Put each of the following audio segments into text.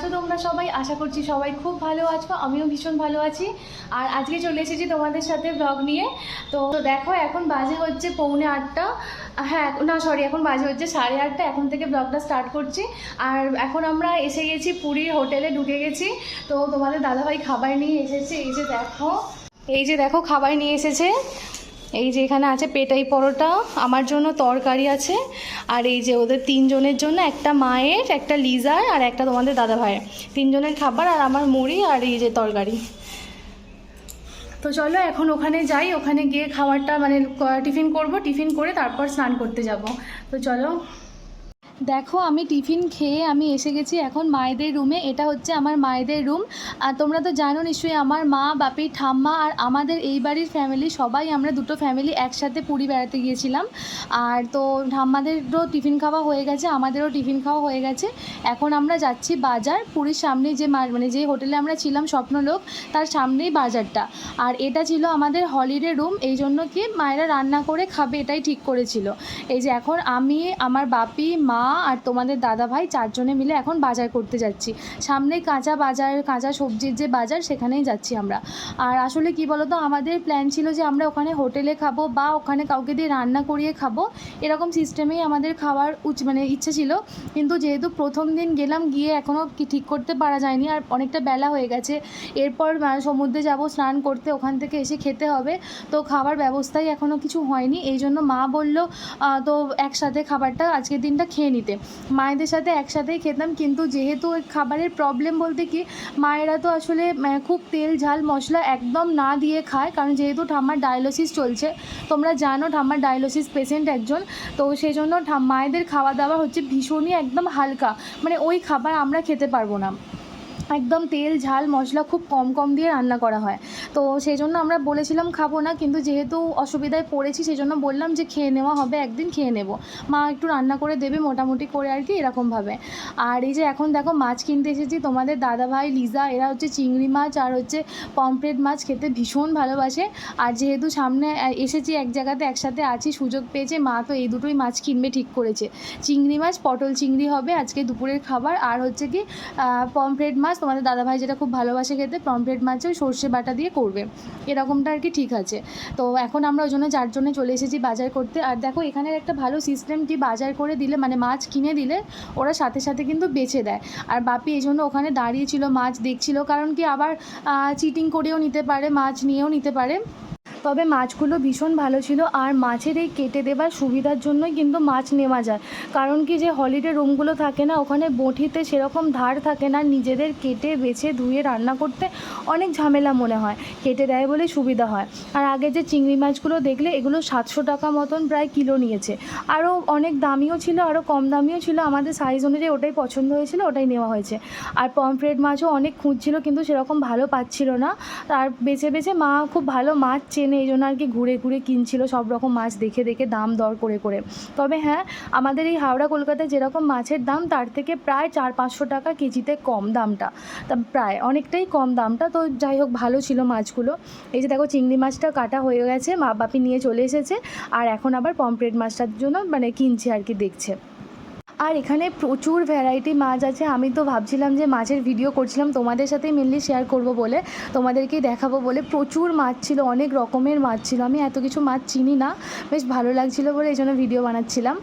আছো তোমরা সবাই? আশা করছি সবাই খুব ভালো আছো, আমিও ভীষণ ভালো আছি। আর আজকে চলে এসেছি তোমাদের সাথে ব্লগ নিয়ে। তো দেখো, এখন বাজে হচ্ছে পৌনে আটটা। হ্যাঁ না সরি এখন বাজে হচ্ছে সাড়ে আটটা। এখন থেকে ব্লগটা স্টার্ট করছি। আর এখন আমরা এসে গেছি পুরীর হোটেলে ঢুকে গেছি। তো তোমাদের দাদাভাই খাবার নিয়ে এসেছে। এই যে দেখো, এই যে দেখো, খাবার নিয়ে এসেছে। এই যে এখানে আছে পেটাই পরোটা, আমার জন্য তরকারি আছে। আর এই যে ওদের তিনজনের জন্য একটা মায়ের, একটা লিজার আর একটা তোমাদের দাদা ভাইয়ের তিনজনের খাবার আর আমার মুড়ি আর এই যে তরকারি। তো চলো এখন ওখানে যাই, ওখানে গিয়ে খাবারটা মানে টিফিন করব, টিফিন করে তারপর স্নান করতে যাব। তো চলো দেখো, আমি টিফিন খেয়ে আমি এসে গেছি এখন মায়েদের রুমে। এটা হচ্ছে আমার মায়েদের রুম। আর তোমরা তো জানো নিশ্চয়ই, আমার মা, বাপি, ঠাম্মা আর আমাদের এই বাড়ির ফ্যামিলি সবাই আমরা দুটো ফ্যামিলি একসাথে পুরী বেড়াতে গিয়েছিলাম। আর তো ঠাম্মাদেরও টিফিন খাওয়া হয়ে গেছে, আমাদেরও টিফিন খাওয়া হয়ে গেছে। এখন আমরা যাচ্ছি বাজার। পুরীর সামনে যে মানে যে হোটেলে আমরা ছিলাম, স্বপ্নলোক, তার সামনেই বাজারটা। আর এটা ছিল আমাদের হলিডে রুম এই জন্য কি মায়েরা রান্না করে খাবে, এটাই ঠিক করেছিল। এই যে এখন আমি, আমার বাপি, মা আর তোমাদের দাদা ভাই চারজনে মিলে এখন বাজার করতে যাচ্ছি। সামনে কাঁচা বাজার, কাঁচা সবজির যে বাজার, সেখানেই যাচ্ছি আমরা। আর আসলে কি বলতো, আমাদের প্ল্যান ছিল যে আমরা ওখানে হোটেলে খাব বা ওখানে কাউকে দিয়ে রান্না করিয়ে খাব। এরকম সিস্টেমেই আমাদের খাওয়ার উচ মানে ইচ্ছে ছিল। কিন্তু যেহেতু প্রথম দিন গেলাম, গিয়ে এখনও কি ঠিক করতে পারা যায়নি। আর অনেকটা বেলা হয়ে গেছে। এরপর সমুদ্রে যাব, স্নান করতে, ওখান থেকে এসে খেতে হবে। তো খাবার ব্যবস্থাই এখনও কিছু হয়নি। এই জন্য মা বলল তো একসাথে খাবারটা আজকের দিনটা খেয়ে নিতে মায়েদের সাথে একসাথেই খেতাম, কিন্তু যেহেতু ওই খাবারের প্রবলেম বলতে কি, মায়েরা তো আসলে খুব তেল, ঝাল, মশলা একদম না দিয়ে খায়, কারণ যেহেতু ঠাম্মার ডায়ালোসিস চলছে, তোমরা জানো ঠাম্মার ডায়ালোসিস পেশেন্ট একজন, তো সেই জন্য মায়েদের খাওয়া দাওয়া হচ্ছে ভীষণই একদম হালকা। মানে ওই খাবার আমরা খেতে পারব না। একদম তেল, ঝাল, মশলা খুব কম কম দিয়ে রান্না করা হয়। তো সেই জন্য আমরা বলেছিলাম খাব না, কিন্তু যেহেতু অসুবিধায় পড়েছি, সেই জন্য বললাম যে খেয়ে নেওয়া হবে, একদিন খেয়ে নেব। মা একটু রান্না করে দেবে, মোটামুটি করে আর কি, এরকমভাবে। আর এই যে এখন দেখো মাছ কিনতে এসেছি, তোমাদের দাদা ভাই লিজা, এরা হচ্ছে চিংড়ি মাছ আর হচ্ছে পমফ্রেট মাছ খেতে ভীষণ ভালোবাসে। আর যেহেতু সামনে এসেছি এক জায়গাতে, একসাথে আছি, সুযোগ পেয়েছে, মা তো এই দুটোই মাছ কিনবে ঠিক করেছে। চিংড়ি মাছ, পটল চিংড়ি হবে আজকে দুপুরের খাবার, আর হচ্ছে কি পমফ্রেট মাছ তোমাদের দাদাভাই যেটা খুব ভালোবাসে খেতে, পমফ্রেট মাছ ওই সর্ষে বাটা দিয়ে করবে। এরকমটা আর কি ঠিক আছে। তো এখন আমরা ওই জন্য যার চারজনে চলে এসেছি বাজার করতে। আর দেখো, এখানের একটা ভালো সিস্টেম কি বাজার করে দিলে মানে মাছ কিনে দিলে ওরা সাথে সাথে কিন্তু বেছে দেয়। আর বাপি এই জন্য ওখানে দাঁড়িয়েছিল, মাছ দেখছিল। কারণ কি আবার চিটিং করেও নিতে পারে, মাছ নিয়েও নিতে পারে। তবে মাছগুলো ভীষণ ভালো ছিল আর মাছের এই কেটে দেবার সুবিধার জন্যই কিন্তু মাছ নেওয়া যায়। কারণ কি যে হলিডে রুমগুলো থাকে না, ওখানে বঁটিতে সেরকম ধার থাকে না নিজেদের কেটে বেছে ধুয়ে রান্না করতে অনেক ঝামেলা মনে হয়, কেটে দেয় বলে সুবিধা হয়। আর আগে যে চিংড়ি মাছগুলো দেখলে এগুলো সাতশো টাকা মতন প্রায় কিলো নিয়েছে। আরও অনেক দামিও ছিল আরও কম দামিও ছিল, আমাদের সাইজ অনুযায়ী ওটাই পছন্দ হয়েছিল, ওটাই নেওয়া হয়েছে। আর পমফ্রেট মাছও অনেক খুঁজছিল, কিন্তু সেরকম ভালো পাচ্ছিল না। আর বেছে বেছে মা খুব ভালো মাছ চেনে এই জন্য আর কি ঘুরে ঘুরে কিনছিল সব রকম মাছ দেখে দেখে দাম দর করে করে। তবে হ্যাঁ আমাদের এই হাওড়া কলকাতায় যেরকম মাছের দাম, তার থেকে প্রায় চার পাঁচশো টাকা কেজিতে কম দামটা। তা প্রায় অনেকটাই কম দামটা। তো যাই হোক, ভালো ছিল মাছগুলো। এই যে দেখো, চিংড়ি মাছটা কাটা হয়ে গেছে মা বাপি নিয়ে চলে এসেছে, আর এখন আবার পমফ্রেট মাছটার জন্য মানে কিনছে আর কি, দেখছে। আর এখানে প্রচুর ভ্যারাইটি মাছ আছে। আমি তো ভাবছিলাম যে মাছের ভিডিও করছিলাম, তোমাদের সাথেই মেনলি শেয়ার করব বলে তোমাদেরকে দেখাবো বলে। প্রচুর মাছ ছিল, অনেক রকমের মাছ ছিল। আমি এত কিছু মাছ চিনি না, বেশ ভালো লাগছিল বলে এই জন্য ভিডিও বানাচ্ছিলাম।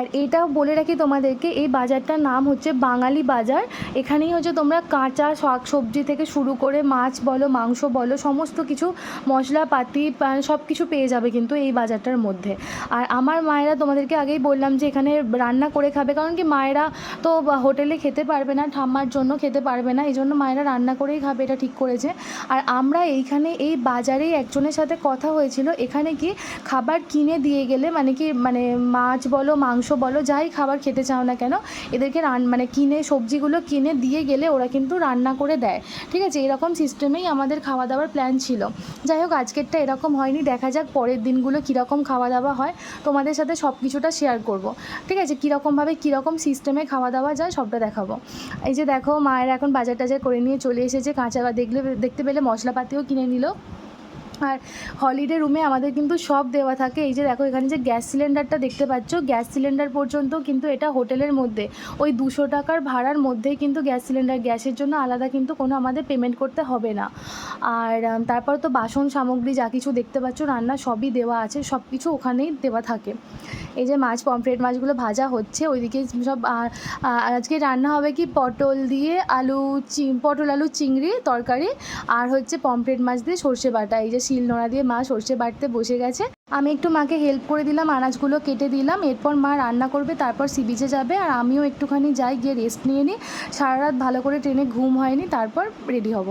আর এটাও বলে রাখি তোমাদেরকে, এই বাজারটার নাম হচ্ছে বাঙালি বাজার। এখানেই হচ্ছে তোমরা কাঁচা শাক সবজি থেকে শুরু করে মাছ বলো, মাংস বলো, সমস্ত কিছু, মশলাপাতি সব কিছু পেয়ে যাবে কিন্তু এই বাজারটার মধ্যে। আর আমার মায়েরা তোমাদেরকে আগেই বললাম যে এখানে রান্না করে খাবে কারণ কি মায়েরা তো হোটেলে খেতে পারবে না, ঠাম্মার জন্য খেতে পারবে না এই জন্য মায়েরা রান্না করেই খাবে, এটা ঠিক করেছে। আর আমরা এইখানে এই বাজারেই একজনের সাথে কথা হয়েছিল, এখানে কি খাবার কিনে দিয়ে গেলে মানে কি মানে মাছ বলো, মাংস বলো, যাই খাবার খেতে চাও না কেন, এদেরকে রান মানে কিনে, সবজিগুলো কিনে দিয়ে গেলে ওরা কিন্তু রান্না করে দেয়। ঠিক আছে, এরকম সিস্টেমেই আমাদের খাওয়া দাওয়ার প্ল্যান ছিল। যাই হোক, আজকেরটা এরকম হয়নি, দেখা যাক পরের দিনগুলো কীরকম খাওয়া দাওয়া হয়। তোমাদের সাথে সব কিছুটা শেয়ার করব। ঠিক আছে, কীরকমভাবে কীরকম সিস্টেমে খাওয়া দাওয়া যায় সবটা দেখাবো। এই যে দেখো, মায়ের এখন বাজার টাজার করে নিয়ে চলে এসেছে, কাঁচা দেখলে, দেখতে পেলে মশলাপাতিও কিনে নিল। আর হলিডে রুমে আমাদের কিন্তু সব দেওয়া থাকে। এই যে দেখো, এখানে যে গ্যাস সিলিন্ডারটা দেখতে পাচ্ছ, গ্যাস সিলিন্ডার পর্যন্ত কিন্তু এটা হোটেলের মধ্যে। ওই দুশো টাকার ভাড়ার মধ্যেই কিন্তু গ্যাস সিলিন্ডার, গ্যাসের জন্য আলাদা কিন্তু কোনো আমাদের পেমেন্ট করতে হবে না। আর তারপর তো বাসন সামগ্রী যা কিছু দেখতে পাচ্ছ, রান্না সবই দেওয়া আছে সব কিছু ওখানেই দেওয়া থাকে। এই যে মাছ, পমফ্রেট মাছগুলো ভাজা হচ্ছে, ওইদিকে সব আজকে রান্না হবে কি পটল দিয়ে আলু চি, পটল, আলু, চিংড়ি, তরকারি, আর হচ্ছে পমফ্রেট মাছ দিয়ে সর্ষে বাটা। এই যে শিল নোড়া দিয়ে মা সর্ষে বাটতে বসে গেছে। আমি একটু মাকে হেল্প করে দিলাম, আনাজগুলো কেটে দিলাম। এরপর মা রান্না করবে, তারপর সি বিচে যাবে। আর আমিও একটুখানি যাই, গিয়ে রেস্ট নিয়ে নিই সারা রাত ভালো করে ট্রেনে ঘুম হয়নি, তারপর রেডি হব।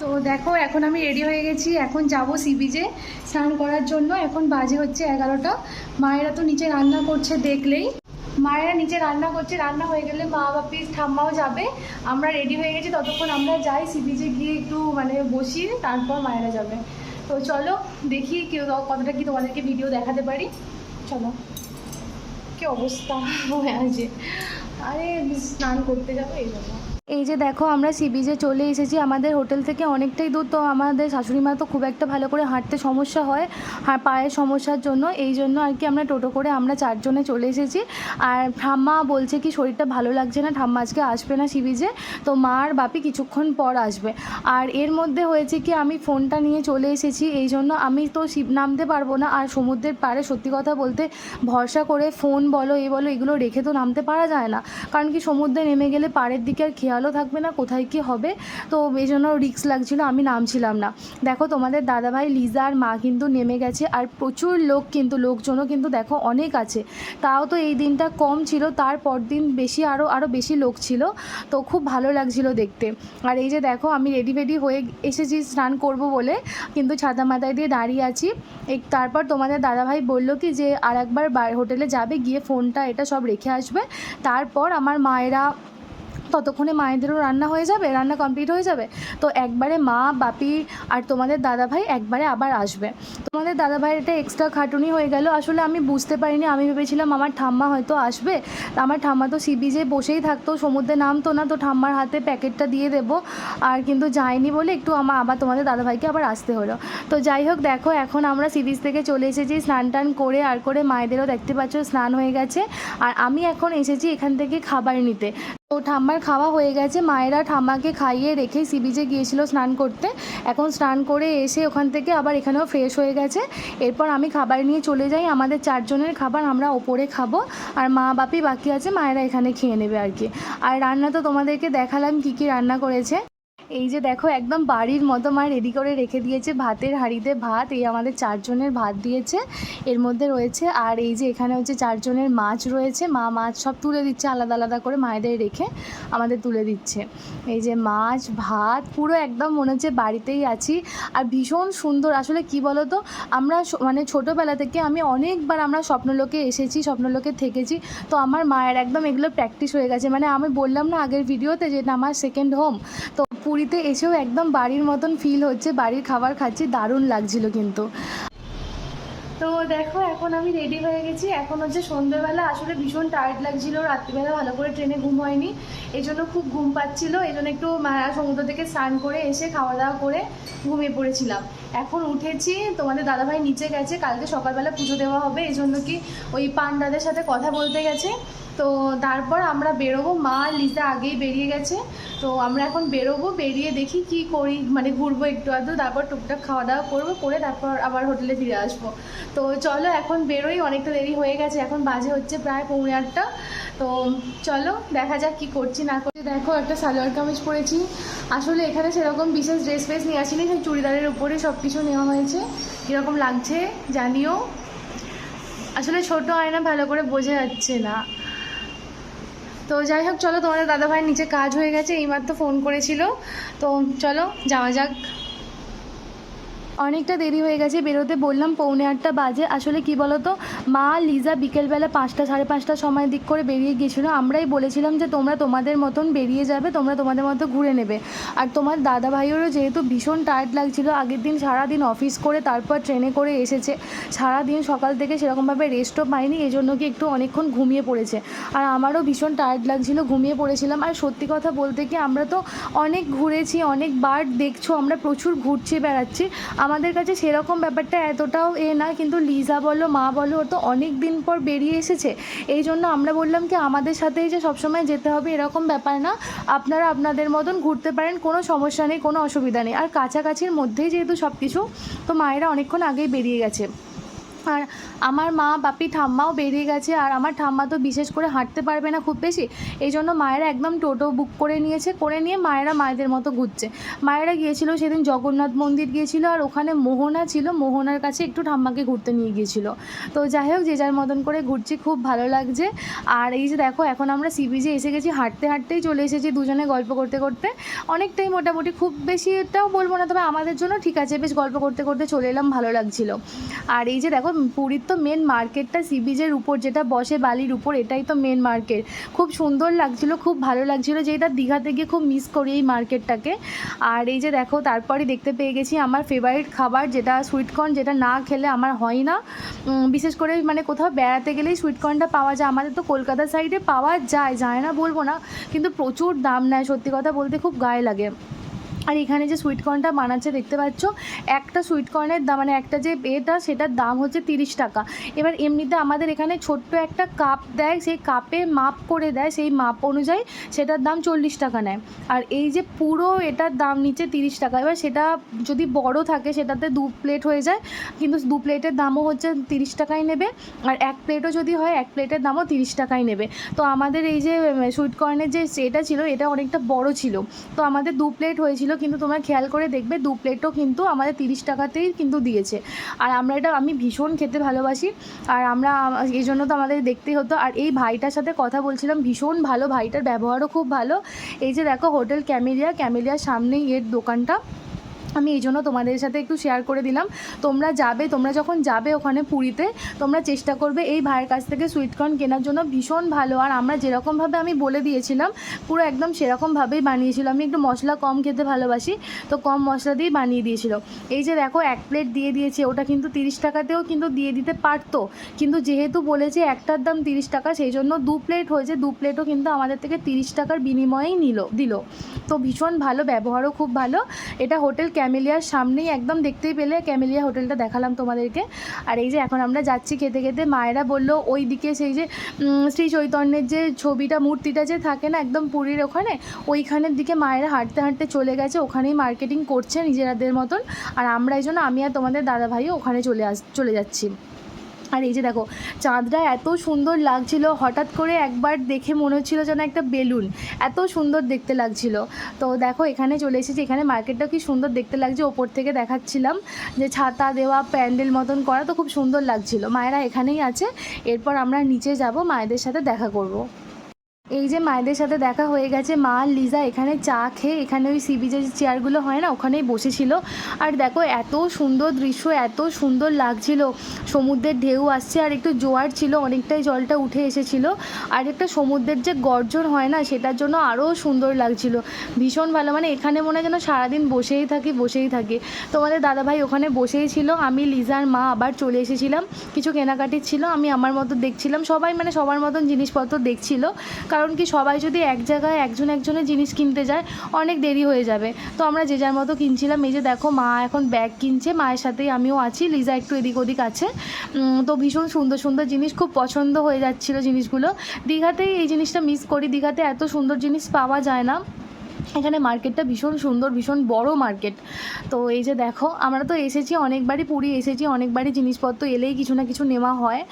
তো দেখো, এখন আমি রেডি হয়ে গেছি। এখন যাব সি বিচে স্নান করার জন্য। এখন বাজে হচ্ছে এগারোটা। মায়েরা তো নিচে রান্না করছে দেখলেই। মায়েরা নিচে রান্না করছে, রান্না হয়ে গেলে মা বাপি ঠাম্মাও যাবে। আমরা রেডি হয়ে গেছি, ততক্ষণ আমরা যাই। সি বিচে গিয়ে একটু মানে বসি, তারপর মায়েরা যাবে। তো চলো, দেখি কেউ কতটা কি তোমাদেরকে ভিডিও দেখাতে পারি। চলো। কি অবস্থা? হয়ে আছে আরে স্নান করতে যাব, এই জন্য। এই যে দেখো, আমরা সি বিচে চলে এসেছি। আমাদের হোটেল থেকে অনেকটাই দূর, তো আমাদের শাশুড়ি মা তো খুব একটা ভালো করে হাঁটতে সমস্যা হয় আর পায়ের সমস্যার জন্য। এই জন্য আর কি আমরা টোটো করে আমরা চারজনে চলে এসেছি। আর ঠাম্মা বলছে কি, শরীরটা ভালো লাগছে না, ঠাম্মা আজকে আসবে না সি বিচে। তো মা আর বাপি কিছুক্ষণ পর আসবে। আর এর মধ্যে হয়েছে কি, আমি ফোনটা নিয়ে চলে এসেছি। এই জন্য আমি তো শিব নামতে পারব না। আর সমুদ্রের পাড়ে সত্যি কথা বলতে ভরসা করে ফোন বলো, এ বলো, এগুলো রেখে তো নামতে পারা যায় না। কারণ কি, সমুদ্রে নেমে গেলে পাড়ের দিকে আর খেয়ালও থাকবে না, কোথায় কি হবে? তো এই জন্য রিক্স লাগছিল, আমি নামছিলাম না। দেখো তোমাদের দাদাভাই লিজা আর মা কিন্তু নেমে গেছে আর প্রচুর লোক কিন্তু, লোকজনও কিন্তু দেখো অনেক আছে। তাও তো এই দিনটা কম ছিল, তার পর দিন বেশি আরও আরও বেশি লোক ছিল। তো খুব ভালো লাগছিল দেখতে। আর এই যে দেখো আমি রেডি ফেডি হয়ে এসেছি স্নান করব বলে, কিন্তু ছাতা মাথায় দিয়ে দাঁড়িয়ে আছি। তারপর তোমাদের দাদাভাই বলল কি যে আর একবার হোটেলে যাবে, গিয়ে ফোনটা এটা সব রেখে আসবে। তারপর আমার মায়েরা ততক্ষণে মায়েদেরও রান্না হয়ে যাবে, রান্না কমপ্লিট হয়ে যাবে। তো একবারে মা, বাপি আর তোমাদের দাদাভাই একবারে আবার আসবে। তোমাদের দাদাভাইয়ের এটা এক্সট্রা খাটুনি হয়ে গেল। আসলে আমি বুঝতে পারিনি, আমি ভেবেছিলাম আমার ঠাম্মা হয়তো আসবে। আমার ঠাম্মা তো সি বিচে বসেই থাকতো, সমুদ্রে নামতো না, তো ঠাম্মার হাতে প্যাকেটটা দিয়ে দেবো। আর কিন্তু যায়নি বলে একটু আমার আবার তোমাদের দাদাভাইকে আবার আসতে হলো। তো যাই হোক, দেখো এখন আমরা সি বিচ থেকে চলে এসেছি, স্নান টান করে আর করে মায়েদেরও দেখতে পাচ্ছ, স্নান হয়ে গেছে। আর আমি এখন এসেছি এখান থেকে খাবার নিতে। তো ঠাম্মার খাওয়া হয়ে গেছে। মায়েরা ঠাম্মাকে খাইয়ে রেখে সি বিচে গিয়েছিল স্নান করতে। এখন স্নান করে এসে ওখান থেকে আবার এখানেও ফ্রেশ হয়ে গেছে। এরপর আমি খাবার নিয়ে চলে যাই। আমাদের চারজনের খাবার আমরা ওপরে খাব। আর মা বাপি বাকি আছে, মায়েরা এখানে খেয়ে নেবে আর কি। আর রান্না তো তোমাদেরকে দেখালাম কি কি রান্না করেছে। এই যে দেখো, একদম বাড়ির মতো মা রেডি করে রেখে দিয়েছে ভাতের হাঁড়িতে ভাত, এই আমাদের চারজনের ভাত দিয়েছে, এর মধ্যে রয়েছে, আর এই যে এখানে হচ্ছে চারজনের মাছ রয়েছে, মা মাছ সব তুলে দিচ্ছে আলাদা আলাদা করে মায়েদের রেখে আমাদের তুলে দিচ্ছে। এই যে মাছ, ভাত, পুরো একদম মনে হচ্ছে বাড়িতেই আছি, আর ভীষণ সুন্দর, আসলে কি বলো তো আমরা মানে ছোটোবেলা থেকে আমি অনেকবার আমরা স্বপ্নলোকে এসেছি, স্বপ্নলোকে থেকেছি, তো আমার মায়ের একদম এগুলো প্র্যাকটিস হয়ে গেছে মানে আমি বললাম না আগের ভিডিওতে যেটা আমার সেকেন্ড হোম তো পুরীতে এসেও একদম বাড়ির মতন ফিল হচ্ছে। বাড়ির খাবার খাচ্ছি দারুণ লাগছিল কিন্তু। তো দেখো, এখন আমি রেডি হয়ে গেছি। এখন হচ্ছে সন্ধ্যেবেলা আসলে ভীষণ টায়ার্ড লাগছিল। রাত্রিবেলা ভালো করে ট্রেনে ঘুম হয়নি। এই জন্য খুব ঘুম পাচ্ছিল। এই জন্য একটু সমুদ্র থেকে স্নান করে এসে খাওয়া দাওয়া করে ঘুমিয়ে পড়েছিলাম। এখন উঠেছি। তোমাদের দাদাভাই নিচে গেছে। কালকে সকালবেলা পুজো দেওয়া হবে। এই জন্য কি ওই পান্ডাদের সাথে কথা বলতে গেছে। তো তারপর আমরা বেরোবো। মা লিজা আগেই বেরিয়ে গেছে। তো আমরা এখন বেরোবো। বেরিয়ে দেখি কি করি। মানে ঘুরবো একটু আধটু। তারপর টুকটাক খাওয়া দাওয়া করব। করে তারপর আবার হোটেলে ফিরে আসব। তো চলো এখন বেরোই, অনেকটা দেরি হয়ে গেছে, এখন বাজে হচ্ছে প্রায় পৌনে আটটা। তো চলো, দেখা যাক কি করছি, না করছি। দেখো, একটা সালোয়ার কামিজ পরেছি। আসলে এখানে সেরকম বিশেষ ড্রেস ফ্রেস নিয়ে আসিনি, সেই চুড়িদারের উপরে সব কিছু নেওয়া হয়েছে। কীরকম লাগছে জানিও। আসলে ছোট আয়না ভালো করে বোঝা যাচ্ছে না। তো যাই হোক, চলো তোমাদের দাদাভাইয়ের নিচে কাজ হয়ে গেছে, এইমাত্র ফোন করেছিল। তো চলো, যাওয়া যাক। অনেকটা দেরি হয়ে গেছে, বেরোতে বললাম পৌনে আটটা বাজে। আসলে কি বলতো, মা লিজা বিকেলবেলা পাঁচটা, সাড়ে পাঁচটার সময় দিক করে বেরিয়ে গিয়েছিল। আমরাই বলেছিলাম যে, তোমরা তোমাদের মতন বেরিয়ে যাবে, তোমরা তোমাদের মতো ঘুরে নেবে। আর তোমার দাদা ভাইয়েরও যেহেতু ভীষণ টায়ার্ড লাগছিল, আগের দিন সারাদিন অফিস করে তারপর ট্রেনে করে এসেছে। সারাদিন সকাল থেকে সেরকমভাবে রেস্টও পাইনি এই জন্য কি একটু অনেকক্ষণ ঘুমিয়ে পড়েছে। আর আমারও ভীষণ টায়ার্ড লাগছিল, ঘুমিয়ে পড়েছিলাম। আর সত্যি কথা বলতে কি, আমরা তো অনেক ঘুরেছি, অনেকবার দেখছ, আমরা প্রচুর ঘুরছি, বেড়াচ্ছি। আমাদের কাছে সেরকম ব্যাপারটা এতটাও এ না, কিন্তু লিজা বলো, মা বলো, ওর তো অনেক দিন পর বেরিয়ে এসেছে। এই জন্য আমরা বললাম কি, আমাদের সাথেই যে সবসময় যেতে হবে এরকম ব্যাপার না। আপনারা আপনাদের মতন ঘুরতে পারেন, কোনো সমস্যা নেই, কোনো অসুবিধা নেই। আর কাছাকাছির মধ্যেই যেহেতু সব কিছু তো মায়েরা অনেকক্ষণ আগেই বেরিয়ে গেছে। আর আমার মা, বাপি, ঠাম্মাও বেরিয়ে গেছে আর আমার ঠাম্মা তো বিশেষ করে হাঁটতে পারবে না খুব বেশি। এই জন্য মায়েরা একদম টোটো বুক করে নিয়েছে, করে নিয়ে মায়েরা মায়েদের মতো ঘুরছে। মায়েরা গিয়েছিল সেদিন জগন্নাথ মন্দির গিয়েছিল আর ওখানে মোহনা ছিল, মোহনার কাছে একটু ঠাম্মাকে ঘুরতে নিয়ে গিয়েছিল। তো যাই হোক, যে যার মতন করে ঘুরছি, খুব ভালো লাগছে। আর এই যে দেখো, এখন আমরা সি বিচে এসে গেছি, হাঁটতে হাঁটতেই চলে এসেছি দুজনে গল্প করতে করতে। অনেকটাই মোটামুটি খুব বেশি এটাও বলব না, তবে আমাদের জন্য ঠিক আছে, বেশ গল্প করতে করতে চলে এলাম, ভালো লাগছিল। আর এই যে দেখো পুরীর তো মেন মার্কেটটা সি বিচের উপর, যেটা বসে বালির উপর, এটাই তো মেন মার্কেট খুব সুন্দর লাগছিল, খুব ভালো লাগছিল যে এটা দীঘাতে গিয়ে খুব মিস করি এই মার্কেটটাকে আর এই যে দেখো, তারপরে দেখতে পেয়ে গেছি আমার ফেভারিট খাবার, যেটা সুইটকর্ন যেটা না খেলে আমার হয় না। বিশেষ করে মানে কোথাও বেড়াতে গেলেই সুইটকর্নটা পাওয়া যায়। আমাদের তো কলকাতা সাইডে পাওয়া যায় যায় না বলব না, কিন্তু প্রচুর দাম নেয়, সত্যি কথা বলতে খুব গায়ে লাগে। আর এখানে যে সুইটকর্নটা বানাচ্ছে, দেখতে পাচ্ছ? একটা সুইটকর্নের দাম মানে একটা যে এটা, সেটার দাম হচ্ছে তিরিশ টাকা। এবার এমনিতে আমাদের এখানে ছোট্ট একটা কাপ দেয়, সেই কাপে মাপ করে দেয়, সেই মাপ অনুযায়ী সেটার দাম চল্লিশ টাকা নেয়। আর এই যে পুরো এটার দাম নিচে তিরিশ টাকা। এবার সেটা যদি বড় থাকে, সেটাতে দু প্লেট হয়ে যায়, কিন্তু দু প্লেটের দামও হচ্ছে তিরিশ টাকাই নেবে। আর এক প্লেটও যদি হয়, এক প্লেটের দামও তিরিশ টাকাই নেবে। তো আমাদের এই যে সুইটকর্নের যে এটা ছিল, এটা অনেকটা বড় ছিল। তো আমাদের দু প্লেট হয়েছিল কিন্তু তোমার খেয়াল করে দেখবে, দু প্লেটও কিন্তু আমাদের তিরিশ টাকাতেই কিন্তু দিয়েছে। আর আমরা এটা, আমি ভীষণ খেতে ভালোবাসি, আর আমরা, এই জন্য তো আমাদের দেখতেই হতো। আর এই ভাইটার সাথে কথা বলছিলাম, ভীষণ ভালো ভাইটার, ব্যবহারও খুব ভালো। এই যে দেখো, হোটেল ক্যামেলিয়া, ক্যামেলিয়ার সামনেই এর দোকানটা। আমি এই জন্য তোমাদের সাথে একটু শেয়ার করে দিলাম। তোমরা যাবে, তোমরা যখন যাবে ওখানে পুরীতে, তোমরা চেষ্টা করবে এই ভাইয়ের কাছ থেকে সুইটকর্ন কেনার জন্য। ভীষণ ভালো। আর আমরা যেরকমভাবে আমি বলে দিয়েছিলাম, পুরো একদম সেরকমভাবেই বানিয়েছিল। আমি একটু মশলা কম খেতে ভালোবাসি, তো কম মশলা দিয়েই বানিয়ে দিয়েছিল। এই যে দেখো, এক প্লেট দিয়ে দিয়েছে, ওটা কিন্তু তিরিশ টাকাতেও কিন্তু দিয়ে দিতে পারতো। কিন্তু যেহেতু বলেছে একটার দাম তিরিশ টাকা, সেই জন্য দু প্লেট হয়েছে, দু প্লেটও কিন্তু আমাদের থেকে তিরিশ টাকার বিনিময়েই নিল, দিল। তো ভীষণ ভালো, ব্যবহারও খুব ভালো। এটা হোটেল ক্যামেলিয়ার সামনেই একদম দেখতেই পেলে ক্যামেলিয়া হোটেলটা দেখালাম তোমাদেরকে। আর এই যে এখন আমরা যাচ্ছি খেতে খেতে, মায়েরা বলল ওই দিকে সেই যে শ্রী চৈতন্যের যে ছবিটা, মূর্তিটা যে থাকে না একদম পুরীর ওখানে, ওইখানের দিকে মায়েরা হাঁটতে হাঁটতে চলে গেছে, ওখানেই মার্কেটিং করছে নিজেরাদের মতন। আর আমরা এই জন্য আমি আর তোমাদের দাদা ভাইও ওখানে চলে আস, চলে যাচ্ছি। আর এই যে দেখো, চাঁদটা এত সুন্দর লাগছিল, হঠাৎ করে একবার দেখে মনে হচ্ছিল যেন একটা বেলুন। এত সুন্দর দেখতে লাগছিল। তো দেখো, এখানে চলে এসেছি, এখানে মার্কেটটা কি সুন্দর দেখতে লাগছে, ওপর থেকে দেখাচ্ছিলাম যে ছাতা দেওয়া, প্যান্ডেল মতন করা, তো খুব সুন্দর লাগছিল। মায়েরা এখানেই আছে, এরপর আমরা নিচে যাব, মায়েদের সাথে দেখা করব। এই যে মায়েদের সাথে দেখা হয়ে গেছে, মা লিজা এখানে চা খেয়ে, এখানে ওই সি বিচের চেয়ারগুলো হয় না, ওখানেই বসেছিল। আর দেখো, এত সুন্দর দৃশ্য, এত সুন্দর লাগছিল। সমুদ্রের ঢেউ আসছে, আর একটু জোয়ার ছিল, অনেকটাই জলটা উঠে এসেছিল। আর একটা সমুদ্রের যে গর্জন হয় না, সেটার জন্য আরও সুন্দর লাগছিল। ভীষণ ভালো মানে এখানে মনে হয় যেন সারাদিন বসেই থাকি বসেই থাকি। তোমাদের দাদাভাই ওখানে বসেই ছিল, আমি লিজার মা আবার চলে এসেছিলাম। কিছু কেনাকাটির ছিল, আমি আমার মতো দেখছিলাম। সবাই মানে সবার মতন জিনিসপত্র দেখছিল। কারণ কি সবাই যদি এক জায়গায় একজন একজনের জিনিস কিনতে যায়, অনেক দেরি হয়ে যাবে। তো আমরা যে যার মতো কিনছিলাম, এই যে দেখো মা এখন ব্যাগ কিনছে, মায়ের সাথেই আমিও আছি, লিজা একটু এদিক ওদিক আছে। তো ভীষণ সুন্দর সুন্দর জিনিস, খুব পছন্দ হয়ে যাচ্ছিল জিনিসগুলো। দীঘাতেই এই জিনিসটা মিস করি, দীঘাতে এত সুন্দর জিনিস পাওয়া যায় না। এখানে মার্কেটটা ভীষণ সুন্দর, ভীষণ বড় মার্কেট। তো এই যে দেখো, আমরা তো এসেছি অনেকবারই, পুরী এসেছি, অনেকবারই জিনিসপত্র এলেই কিছু না কিছু নেওয়া হয়।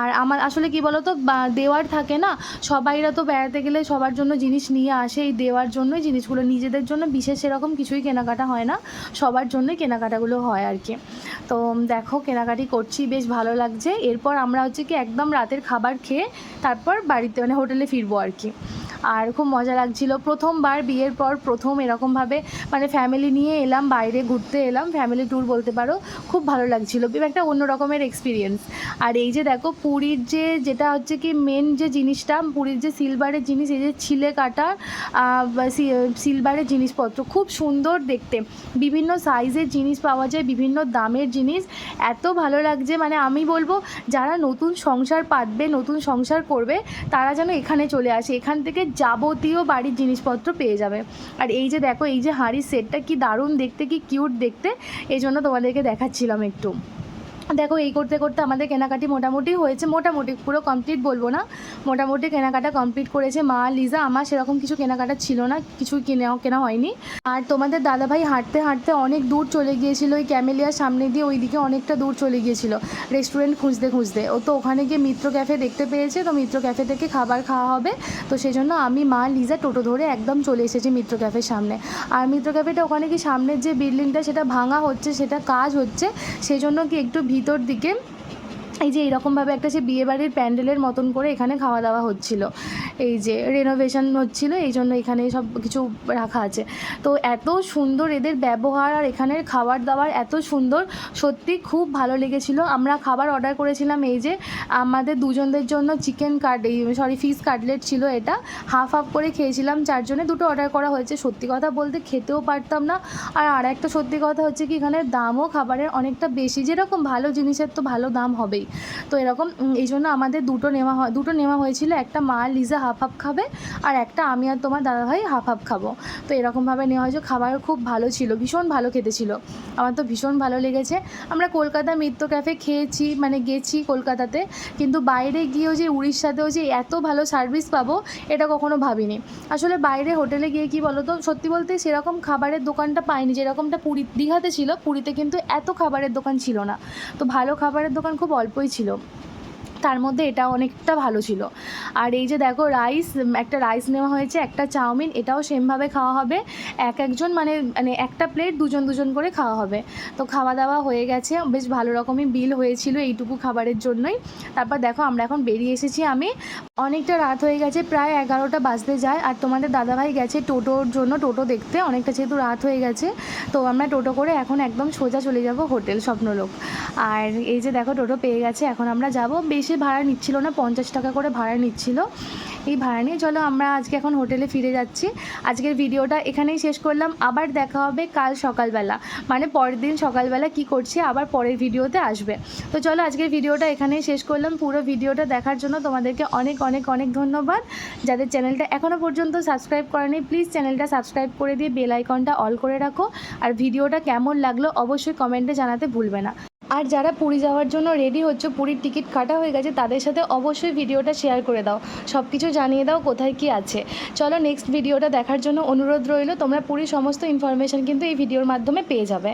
আর আমার, আসলে কি বলো তো দেওয়ার থাকে না, সবাইরা তো বেড়াতে গেলে সবার জন্য জিনিস নিয়ে আসে, এই দেওয়ার জন্যই জিনিসগুলো, নিজেদের জন্য বিশেষ সেরকম কিছুই কেনাকাটা হয় না, সবার জন্যই কেনাকাটাগুলো হয় আর কি। তো দেখো, কেনাকাটি করছি, বেশ ভালো লাগছে। এরপর আমরা হচ্ছে কি একদম রাতের খাবার খেয়ে তারপর বাড়িতে মানে হোটেলে ফিরবো আর কি। আর খুব মজা লাগছিল। প্রথমবার বিয়ের পর প্রথম এরকমভাবে মানে ফ্যামিলি নিয়ে এলাম, বাইরে ঘুরতে এলাম ফ্যামিলি ট্যুর বলতে পারো, খুব ভালো লাগছিল। একটা অন্য রকমের এক্সপিরিয়েন্স আর এই যে দেখো, পুরীর যে যেটা হচ্ছে কি মেন যে জিনিসটা, পুরীর যে সিলভারের জিনিস, এই যে ছিলে কাটা সিলভারের জিনিসপত্র, খুব সুন্দর দেখতে। বিভিন্ন সাইজের জিনিস পাওয়া যায়, বিভিন্ন দামের জিনিস। এত ভালো লাগছে মানে আমি বলব, যারা নতুন সংসার পাতবে, নতুন সংসার করবে, তারা যেন এখানে চলে আসে। এখান থেকে যাবতীয় বাড়ির জিনিসপত্র পেয়ে যাবে। আর এই যে দেখো, এই যে হাঁড়ির সেটটা কি দারুণ দেখতে, কি কিউট দেখতে, এই জন্য তোমাদেরকে দেখাচ্ছিলাম একটু। দেখো, এই করতে করতে আমাদের কেনাকাটি মোটামুটি হয়েছে, মোটামুটি। পুরো কমপ্লিট বলব না। মোটামুটি কেনাকাটা কমপ্লিট করেছে মা, লিজা, আমার সেরকম কিছু কেনাকাটা ছিল না কিছুই কিনে, কেনা হয়নি। আর তোমাদের দাদাভাই হাঁটতে হাঁটতে অনেক দূর চলে গিয়েছিল, ওই ক্যামেলিয়ার সামনে দিয়ে ওইদিকে অনেকটা দূর চলে গিয়েছিল রেস্টুরেন্ট খুঁজতে খুঁজতে। ও তো ওখানে গিয়ে মিত্র ক্যাফে দেখতে পেয়েছে, তো মিত্র ক্যাফে থেকে খাবার খাওয়া হবে। তো সেই জন্য আমি মা, লিজা টোটো ধরে একদম চলে এসেছি মিত্র ক্যাফের সামনে। আর মিত্র ক্যাফেটা ওখানে কি সামনের যে বিল্ডিংটা সেটা ভাঙা হচ্ছে, সেটা কাজ হচ্ছে সেই জন্য কি একটু ভিতর দিকে এই যে এরকমভাবে একটা সে বিয়েবাড়ির প্যান্ডেলের মতন করে এখানে খাওয়া দাওয়া হচ্ছিল। এই যে রেনোভেশন হচ্ছিল, এই জন্য এখানে সব কিছু রাখা আছে। তো এত সুন্দর এদের ব্যবহার আর এখানের খাবার দাবার এত সুন্দর, সত্যি খুব ভালো লেগেছিল। আমরা খাবার অর্ডার করেছিলাম এই যে আমাদের দুজনদের জন্য chicken cut sorry fish cutlet ছিল এটা। হাফ হাফ করে খেয়েছিলাম চারজনে দুটো অর্ডার করা হয়েছে। সত্যি কথা বলতে খেতেও পারতাম না। আর আর একটা সত্যি কথা হচ্ছে কি এখানে দামও খাবারের অনেকটা বেশি। যেরকম ভালো জিনিসের তো ভালো দাম হবেই। তো এরকম এই জন্য আমাদের দুটো নেওয়া দুটো নেওয়া হয়েছিল। একটা মা লিজা হাফ হাফ খাবে আর একটা আমি আর তোমার দাদাভাই হাফ হাফ খাব। তো এরকমভাবে নেওয়া হয়েছে, খাবার খুব ভালো ছিল, ভীষণ ভালো খেতে ছিল। আমার তো ভীষণ ভালো লেগেছে। আমরা কলকাতা মিত্র ক্যাফে খেয়েছি মানে গেছি কলকাতাতে, কিন্তু বাইরে গিয়েও যে উড়িষ্যাতেও যে এত ভালো সার্ভিস পাবো, এটা কখনো ভাবিনি। আসলে বাইরে হোটেলে গিয়ে কি বলো তো সত্যি বলতে সেরকম খাবারের দোকানটা পাইনি, যেরকমটা পুরী, দীঘাতে ছিল, পুরীতে কিন্তু এত খাবারের দোকান ছিল না। তো ভালো খাবারের দোকান খুব অল্পই ছিল। তার মধ্যে এটা অনেকটা ভালো ছিল। আর এই যে দেখো রাইস একটা রাইস নেওয়া হয়েছে, একটা চাউমিন, এটাও সেমভাবে খাওয়া হবে। এক একজন মানে মানে একটা প্লেট দুজন দুজন করে খাওয়া হবে। তো খাওয়া দাওয়া হয়ে গেছে, বেশ ভালো রকমই বিল হয়েছিল এইটুকু খাবারের জন্যই। তারপর দেখো আমরা এখন বেরিয়ে এসেছি আমি। অনেকটা রাত হয়ে গেছে, প্রায় এগারোটা বাজতে যায়। আর তোমাদের দাদাভাই গেছে টোটোর জন্য, টোটো দেখতে। অনেকটা যেহেতু রাত হয়ে গেছে, তো আমরা টোটো করে এখন একদম সোজা চলে যাব হোটেল স্বপ্নলোক। আর এই যে দেখো টোটো পেয়ে গেছে, এখন আমরা যাব। বেশি ভাড়া নিচ্ছিল না, পঞ্চাশ টাকা করে ভাড়া নিচ্ছিল। এই ভাড়া নিয়ে চলো আমরা আজকে এখন হোটেলে ফিরে যাচ্ছি। আজকের ভিডিওটা এখানেই শেষ করলাম। আবার দেখা হবে কাল সকালবেলা। মানে পরের দিন সকালবেলা কি করছি, আবার পরের ভিডিওতে আসবে। তো চলো আজকের ভিডিওটা এখানেই শেষ করলাম। পুরো ভিডিওটা দেখার জন্য তোমাদেরকে অনেক অনেক অনেক ধন্যবাদ। যাদের চ্যানেলটা এখনও পর্যন্ত সাবস্ক্রাইব করেনি, প্লিজ চ্যানেলটা সাবস্ক্রাইব করে দিয়ে বেল আইকনটা অল করে রাখো। আর ভিডিওটা কেমন লাগল অবশ্যই কমেন্টে জানাতে ভুলবে না। আর যারা পুরী যাওয়ার জন্য রেডি হচ্ছে, পুরীর টিকিট কাটা হয়ে গেছে, তাদের সাথে অবশ্যই ভিডিওটা শেয়ার করে দাও। সব কিছু জানিয়ে দাও কোথায় কি আছে। চলো নেক্সট ভিডিওটা দেখার জন্য অনুরোধ রইল, তোমরা পুরীর সমস্ত ইনফরমেশান কিন্তু এই ভিডিওর মাধ্যমে পেয়ে যাবে।